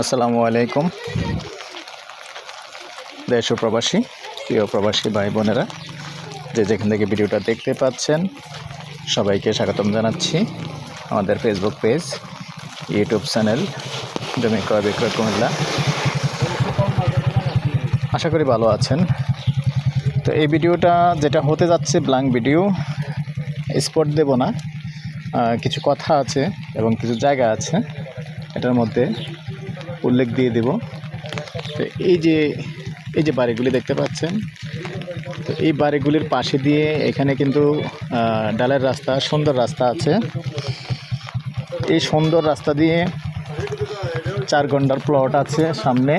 আসসালামু আলাইকুম। দেশ প্রবাসী, প্রিয় প্রবাসী ভাই বোনেরা, যে যেখান থেকে ভিডিওটা দেখতে পাচ্ছেন, সবাইকে স্বাগতম জানাচ্ছি। আমাদের ফেসবুক পেজ ইউটিউব চ্যানেল জমি ক্রয়, বিক্রয় কুমিল্লা। আশা করি ভালো আছেন। তো এই ভিডিওটা যেটা হতে যাচ্ছে ব্লাঙ্ক ভিডিও স্পট দেব না। কিছু কথা আছে এবং কিছু জায়গা আছে, এটার মধ্যে উল্লেখ দিয়ে দেব। তো এই যে এই যে বাড়িগুলি দেখতে পাচ্ছেন, তো এই বাড়িগুলির পাশে দিয়ে এখানে কিন্তু ডালের রাস্তা, সুন্দর রাস্তা আছে। এই সুন্দর রাস্তা দিয়ে চার ঘণ্টার প্লট আছে সামনে।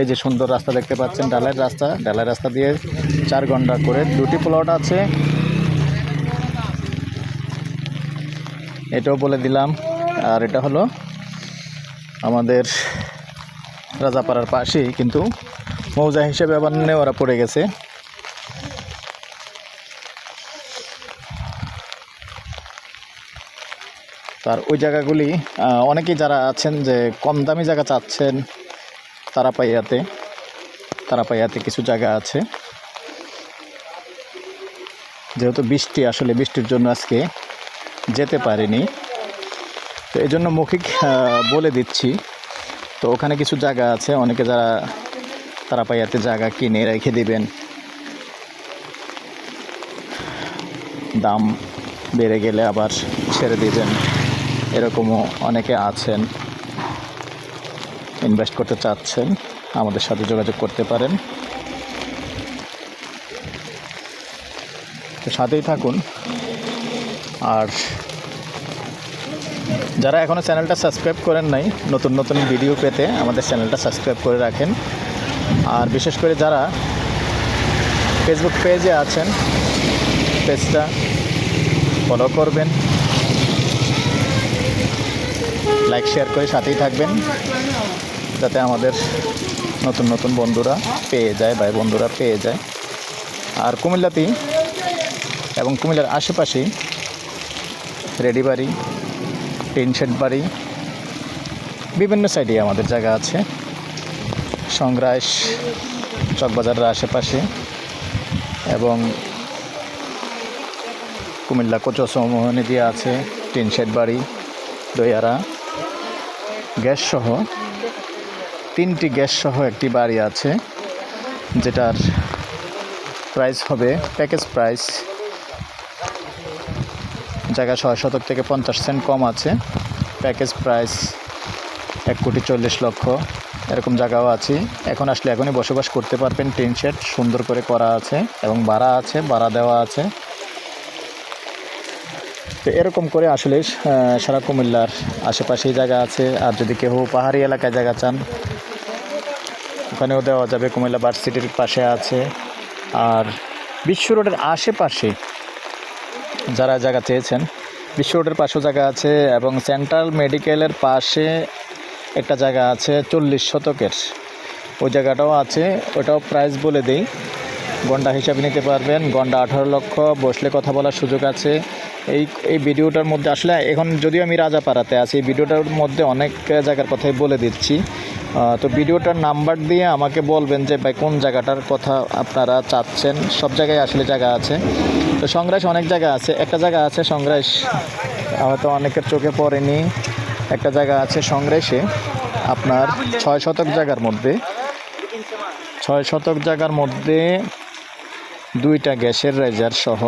এই যে সুন্দর রাস্তা দেখতে পাচ্ছেন ডালের রাস্তা। ডালের রাস্তা দিয়ে চার ঘণ্টা করে দুটি প্লট আছে। এটাও বলে দিলাম। আর এটা হলো আমাদের রাজাপাড়ার পাশেই, কিন্তু মৌজা হিসেবে আবার নেওয়ারা পড়ে গেছে। তার ওই জায়গাগুলি অনেকেই যারা আছেন যে কম দামি জায়গা চাচ্ছেন তারা পাইয়াতে তারা পাইয়াতে কিছু জায়গা আছে। যেহেতু বৃষ্টি, আসলে বৃষ্টির জন্য আজকে যেতে পারিনি। তো এই জন্য মৌখিক বলে দিচ্ছি। তো ওখানে কিছু জায়গা আছে, অনেকে যারা তারা পাইয়াতে জায়গা কিনে রেখে দিবেন। দাম বেড়ে গেলে আবার ছেড়ে দিবেন। এরকমও অনেকে আছেন। ইনভেস্ট করতে চাচ্ছেন, আমাদের সাথে যোগাযোগ করতে পারেন। তো সাথেই থাকুন। আর যারা এখনও চ্যানেলটা সাবস্ক্রাইব করেন নাই, নতুন নতুন ভিডিও পেতে আমাদের চ্যানেলটা সাবস্ক্রাইব করে রাখেন। আর বিশেষ করে যারা ফেসবুক পেজে আছেন পেজটা ফলো করবেন। লাইক শেয়ার করে সাথেই থাকবেন। যাতে আমাদের নতুন নতুন বন্ধুরা পেয়ে যায় ভাই বন্ধুরা পেয়ে যায়। আর কুমিল্লাতেই এবং কুমিল্লার আশেপাশেই রেডি বাড়ি, টিন শেড বাড়ি, বিভিন্ন সাইডে আমাদের জায়গা আছে। সংগ্রাস চকবাজারের আশেপাশে এবং কুমিল্লা কোচো সমোহনে দিয়ে আছে, টিন শেড বাড়ি, দইয়ারা গ্যাস সহ তিনটি গ্যাস সহ একটি বাড়ি আছে, যেটার প্রাইস হবে, প্যাকেজ প্রাইস জায়গা ছয় শতক থেকে পঞ্চাশ সেন্ট কম আছে। প্যাকেজ প্রাইস এক কোটি চল্লিশ লক্ষ, এরকম জায়গাও আছে। এখন আসলে এখনই বসবাস করতে পারবেন টিন শেড, সুন্দর করে করা আছে এবং ভাড়া আছে, ভাড়া দেওয়া আছে। তো এরকম করে আসলে সারা কুমিল্লার আশেপাশেই জায়গা আছে। আর যদি কেউ পাহাড়ি এলাকায় জায়গা চান ওখানেও দেওয়া যাবে, কুমিল্লা ভার্সিটির পাশে আছে। আর বিশ্ব রোডের আশেপাশে যারা জায়গা চেয়েছেন, বিশ্ব রোডের পাশেও জায়গা আছে এবং সেন্ট্রাল মেডিকেলের পাশে একটা জায়গা আছে চল্লিশ শতকের। ওই জায়গাটাও আছে, ওটাও প্রাইস বলে দিই। গন্ডা হিসাবে নিতে পারবেন, গন্ডা আঠারো লক্ষ, বসলে কথা বলার সুযোগ আছে। এই এই ভিডিওটার মধ্যে আসলে এখন যদিও আমি রাজাপাড়াতে আছি, এই ভিডিওটার মধ্যে অনেক জায়গার কথাই বলে দিচ্ছি। তো ভিডিওটার নাম্বার দিয়ে আমাকে বলবেন যে, ভাই, কোন জায়গাটার কথা আপনারা চাচ্ছেন? সব জায়গায় আসলে জায়গা আছে। তো সংগ্রাস অনেক জায়গা আছে। একটা জায়গা আছে সংগ্রাস, হয়তো অনেকের চোখে পড়েনি। একটা জায়গা আছে সংগ্রাসে, আপনার ছয় শতক জায়গার মধ্যে। ছয় শতক জায়গার মধ্যে দুইটা গ্যাসের রেজার সহ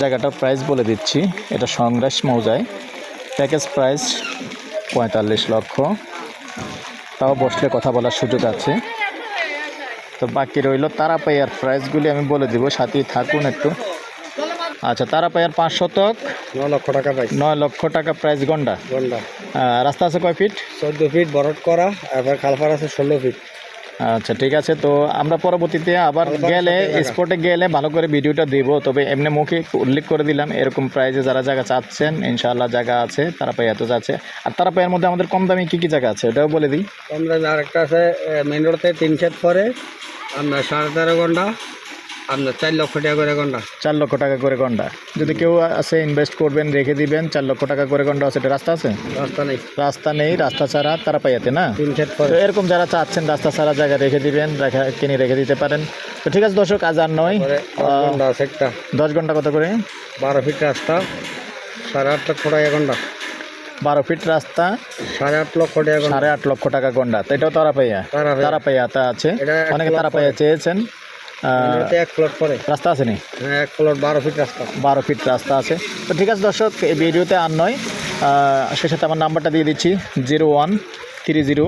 জায়গাটার প্রাইস বলে দিচ্ছি। এটা সংগ্রাস মৌজায়। প্যাকেজ প্রাইস পঁয়তাল্লিশ লক্ষ। তাও বসলে কথা বলার সুযোগ আছে। তো বাকি রইল তারাপাইয়ার প্রাইসগুলি আমি বলে দিব সাথেই থাকুন একটু। আচ্ছা তারাপাইয়ার পাঁচ শতক নয় লক্ষ টাকা পাই নয় লক্ষ টাকা প্রাইস গন্ডা? গন্ডা। রাস্তা আছে কয় ফিট? চোদ্দ ফিট বরট করা এবার খালফার আছে ষোলো ফিট। আচ্ছা ঠিক আছে। তো আমরা পরবর্তীতে আবার গেলে স্পটে গেলে ভালো করে ভিডিওটা দেবো। তবে এমনি মুখে উল্লেখ করে দিলাম এরকম প্রাইজে যারা জায়গা চাচ্ছেন ইনশাআল্লাহ জায়গা আছে তারা পাই এত যাচ্ছে। আর তারা পাইয়ের মধ্যে আমাদের কম দামি কী কী জায়গা আছে এটাও বলে দিই। আমরা আরেকটা আছে মেন রোডতে তিন সেট পরে আমরা সাড়ে তেরো ঘণ্টা। আপনার চার লক্ষ টাকা করে ঘণ্টা চার লক্ষ টাকা করে গন্ডা। যদি কেউ আছে ইনভেস্ট করবেন রেখে দিবেন চার লক্ষ টাকা করে গন্ডা আছে এটা রাস্তা আছে? রাস্তা নেই। রাস্তা নেই রাস্তা ছাড়া তারা পাইয়াতে না? তো এরকম যারা চাচ্ছেন রাস্তা ছাড়া জায়গা রেখে দিবেন রেখে কিনে রেখে দিতে পারেন। তো ঠিক আছে দর্শক আজ আর নয়। দশ ঘণ্টা কত করে? বারো ফিট রাস্তা সাড়ে আট লক্ষ টাকা ঘণ্টা বারো ফিট রাস্তা সাড়ে আট লক্ষ টাকা সাড়ে আট লক্ষ টাকা গন্ডা। তো এটাও তারা পাইয়া? তারা পাইয়া। তা আছে? অনেকে তারা পাইয়া চেয়েছেন। এক প্লট পরে। রাস্তা আছে নি? হ্যাঁ এক প্লট বারো ফিট রাস্তা বারো ফিট রাস্তা আছে। তো ঠিক আছে দর্শক এই ভিডিওতে আর নয়। সে সাথে আমার নাম্বারটা দিয়ে দিচ্ছি zero one three zero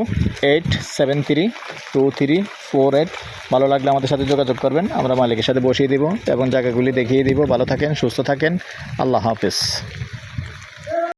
eight seven three two three four eight. ভালো লাগলে আমাদের সাথে যোগাযোগ করবেন। আমরা মালিকের সাথে বসিয়ে দিব এবং জায়গাগুলি দেখিয়ে দিব। ভালো থাকেন সুস্থ থাকেন। আল্লাহ হাফেজ।